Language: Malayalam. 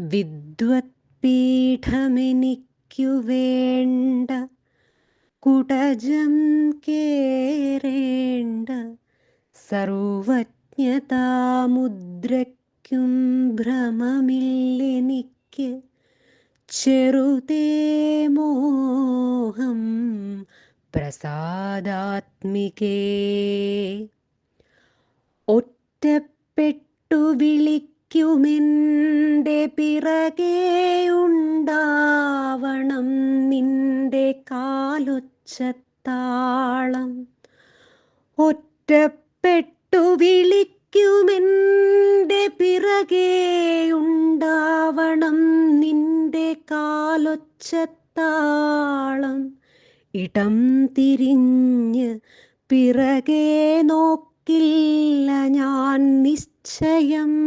വിദ്വത്പീഠമെനിക്കു വേണ്ട കുടജം കേറേണ്ട സർവജ്ഞതാമുദ്രയ്ക്കും ഭ്രമമില്ലെനിക്ക് ചെറുതേ മോഹം പ്രസാദാത്മികേ. ഒറ്റപ്പെട്ടു വിളിക്കുമെന്റെ പിറകെയുണ്ടാവണം നിന്റെ കാലൊച്ചത്താളം. ഒറ്റപ്പെട്ടു വിളിക്കുമെന്റെ പിറകെയുണ്ടാവണം നിന്റെ കാലൊച്ചത്താളം. ഇടം തിരിഞ്ഞ് പിറകെ നോക്കില്ല ஞான் நிச்சயம்